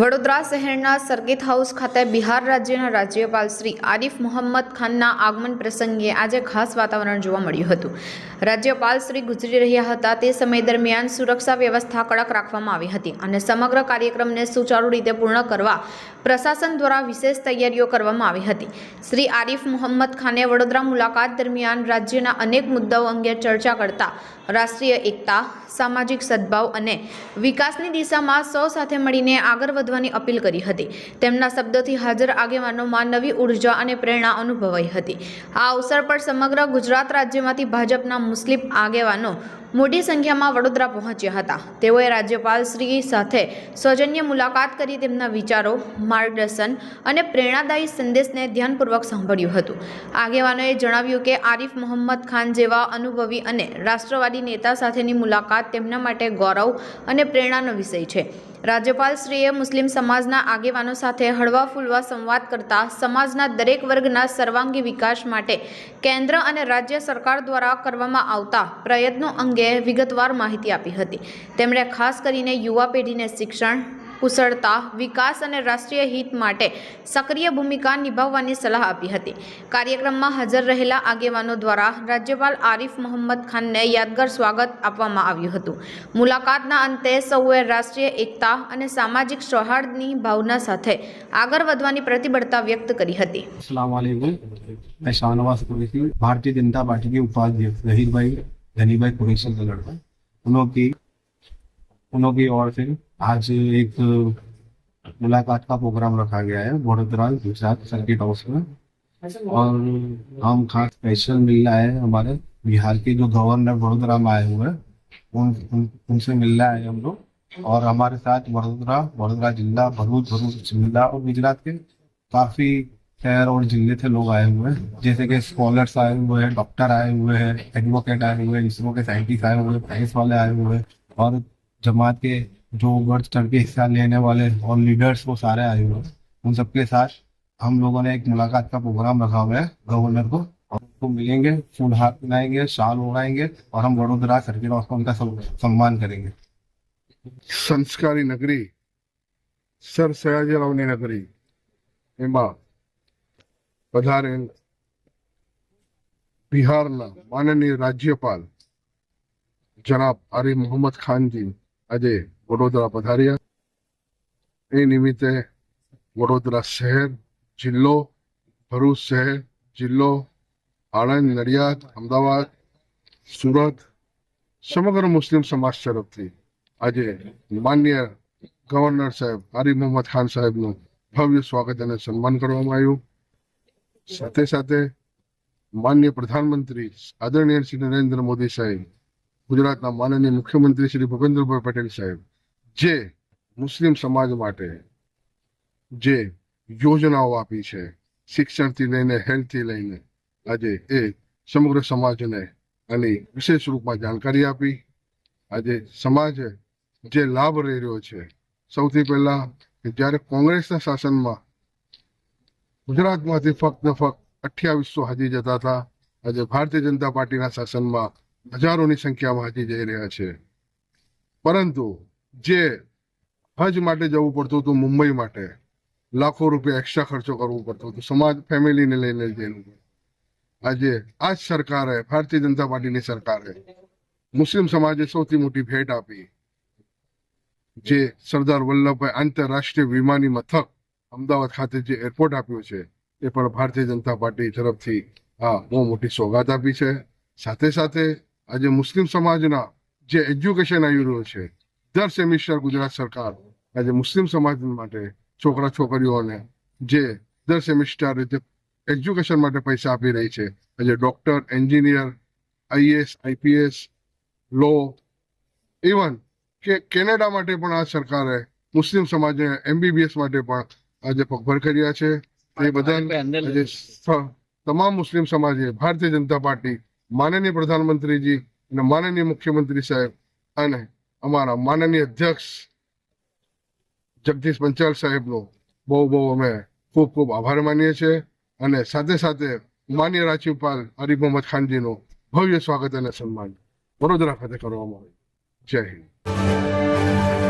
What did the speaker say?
વડોદરા શહેરના સરગીત હાઉસ ખાતે બિહાર રાજ્યના રાજ્યપાલ શ્રી આરિફ મોહમ્મદ ખાનના આગમન પ્રસંગે આજે ખાસ વાતાવરણ જોવા મળ્યું હતું. રાજ્યપાલ શ્રી ગુજરી રહ્યા હતા તે સમય દરમિયાન સુરક્ષા વ્યવસ્થા કડક રાખવામાં આવી હતી અને સમગ્ર કાર્યક્રમને સુચારુ રીતે પૂર્ણ કરવા પ્રશાસન દ્વારા વિશેષ તૈયારીઓ કરવામાં આવી હતી. શ્રી આરિફ મોહમ્મદ ખાને વડોદરા મુલાકાત દરમિયાન રાજ્યના અનેક મુદ્દાઓ અંગે ચર્ચા કરતા રાષ્ટ્રીય એકતા, સામાજિક સદભાવ અને વિકાસની દિશામાં સૌ સાથે મળીને આગળ વધવાની અપીલ કરી હતી. તેમના શબ્દોથી હાજર આગેવાનોમાં નવી ઊર્જા અને પ્રેરણા અનુભવાઈ હતી. આ અવસર પર સમગ્ર ગુજરાત રાજ્યમાંથી ભાજપના મુસ્લિમ આગેવાનો મોટી સંખ્યામાં વડોદરા પહોંચ્યા હતા. તેઓએ રાજ્યપાલ શ્રી સાથે સૌજન્ય મુલાકાત કરી તેમના વિચારો, માર્ગદર્શન અને પ્રેરણાદાયી સંદેશને ધ્યાનપૂર્વક સાંભળ્યું હતું. આગેવાનોએ જણાવ્યું કે આરિફ મોહમ્મદ ખાન જેવા અનુભવી અને રાષ્ટ્રવાદી નેતા સાથેની મુલાકાત તેમના માટે ગૌરવ અને પ્રેરણાનો વિષય છે. રાજ્યપાલ શ્રીએ મુસ્લિમ સમાજના આગેવાનો સાથે હળવા ફૂલવા સંવાદ કરતા સમાજના દરેક વર્ગના સર્વાંગી વિકાસ માટે કેન્દ્ર અને રાજ્ય સરકાર દ્વારા કરવામાં આવતા પ્રયત્નો અંગે વિગતવાર માહિતી આપી હતી. તેમણે ખાસ કરીને યુવા પેઢીને શિક્ષણ કુશળતા વિકાસ અને રાષ્ટ્રીય હિત માટે સક્રિય ભૂમિકા નિભાવવાની સલાહ આપી હતી કાર્યક્રમમાં હાજર રહેલા આગેવાનો દ્વારા રાજ્યપાલ આરિફ મોહમ્મદ ખાનને યાદગાર સ્વાગત આપવામાં આવ્યું હતું મુલાકાતના અંતે સૌએ રાષ્ટ્રીય એકતા અને સામાજિક સૌહાર્દની ભાવના સાથે આગળ વધવાની પ્રતિબદ્ધતા વ્યક્ત કરી હતી अस्सलाम वालेकुम मैं शाहनवाज कुरैशी भारतीय जनता पार्टी के उपाध्यक्ष जहीर भाई धनी भाई कुरैशी का लड़का उन्हों की उन्हों की ओर से आज एक मुलाकात का प्रोग्राम रखा गया है वडोदरा गुजरात सर्किट हाउस में। और हम खास स्पेशल मिल रहा है हमारे बिहार के जो गवर्नर वडोदरा में आए हुए हैं उन, उन उनसे मिल रहा है हम लोग। और हमारे साथ वडोदरा वडोदरा जिला भरूच भरूच जिला और गुजरात के काफ़ी शहर और ज़िले से लोग आए हुए हैं। जैसे कि स्कॉलर्स आए हुए हैं डॉक्टर आए हुए हैं एडवोकेट आए हुए हैं इसरो के साइंटिस्ट आए हुए हैं साइंस वाले आए हुए हैं। और जमात के जो बढ़ चढ़ के हिस्सा लेने वाले और लीडर्स वो सारे आए हुए हैं उन सबके साथ हम लोगों ने एक मुलाकात का प्रोग्राम रखा हुआ है गवर्नर को और उनको मिलेंगे फूल हाथ मिलाएंगे शाल उड़ाएंगे और हम वडोदरा सर्किट हाउस का उनका सम- सम्मान करेंगे સંસ્કારી નગરી સર સયાજીરાવની નગરી એમાં પધારેલ બિહારના માનનીય રાજ્યપાલ જનાબ આરિફ મોહમ્મદ ખાનજી આજે વડોદરા પધાર્યા. એ નિમિત્તે વડોદરા શહેર, જિલ્લો, ભરૂચ શહેર, જિલ્લો, આણંદ, નડિયાદ, અમદાવાદ, સુરત, સમગ્ર મુસ્લિમ સમાજ તરફથી આજે માન્ય ગવર્નર સાહેબ આરિફ મોહમ્મદ ખાન સાહેબનું ભવ્ય સ્વાગત અને સન્માન કરવામાં આવ્યું. સાથે સાથે માન્ય પ્રધાનમંત્રી આદરણીય શ્રી નરેન્દ્ર મોદી સાહેબ, ગુજરાતના માનનીય મુખ્યમંત્રી શ્રી ભૂપેન્દ્રભાઈ પટેલ સાહેબ જે મુસ્લિમ સમાજ માટે જે યોજનાઓ આપી છે, શિક્ષણથી લઈને હેલ્થથી લઈને આજે એ સમગ્ર સમાજને આની વિશેષ રૂપમાં જાણકારી આપી. આજે સમાજે જે લાભ રહી રહ્યો છે, સૌથી પહેલા જ્યારે કોંગ્રેસના શાસનમાં ગુજરાતમાંથી ફક્ત ફક્ત અઠ્યાવીસો હાજી જતા હતા, આજે ભારતીય જનતા પાર્ટીના શાસનમાં હજારોની સંખ્યામાં હાજી જઈ રહ્યા છે. પરંતુ જે હજ માટે જવું પડતું હતું, મુંબઈ માટે લાખો રૂપિયા એક્સ્ટ્રા ખર્ચો કરવો પડતો હતો. સમાજ, ફેમિલીને લઈને જઈને આજે આ જ સરકારે, ભારતીય જનતા પાર્ટીની સરકારે મુસ્લિમ સમાજે સૌથી મોટી ભેટ આપી. જે સરદાર વલ્લભભાઈ આંતરરાષ્ટ્રીય વિમાની મથક અમદાવાદ ખાતે જે એરપોર્ટ આપ્યું છે, એ પણ ભારતીય જનતા પાર્ટી તરફથી આ બહુ મોટી સોગાત આપી છે. સાથે સાથે આજે મુસ્લિમ સમાજના જે એજ્યુકેશન આવી રહ્યું છે દર સેમિસ્ટર ગુજરાત સરકાર આજે મુસ્લિમ સમાજ માટે છોકરા છોકરીઓને જે દર સેમિસ્ટર રીતે એજ્યુકેશન માટે પૈસા આપી રહી છે આજે doctor engineer IAS IPS law even કે કેનેડા માટે પણ આ સરકારે મુસ્લિમ સમાજને એમબીબીએસ માટે પણ આજે પગભર કર્યા છે. એ બધા તમામ મુસ્લિમ સમાજે ભારતીય જનતા પાર્ટી માનનીય પ્રધાનમંત્રીજી અને માનનીય મુખ્યમંત્રી સાહેબ અને અમારા માનનીય અધ્યક્ષ જગદીશ પંચાલ સાહેબનો બહુ બહુ અમે ખૂબ ખૂબ આભાર માનીએ છીએ અને સાથે સાથે માન્ય રાજ્યપાલ આરિફ મોહમ્મદ ખાનજીનું ભવ્ય સ્વાગત અને સન્માન વડોદરા ખાતે કરવામાં આવ્યું. જય હિન્દ.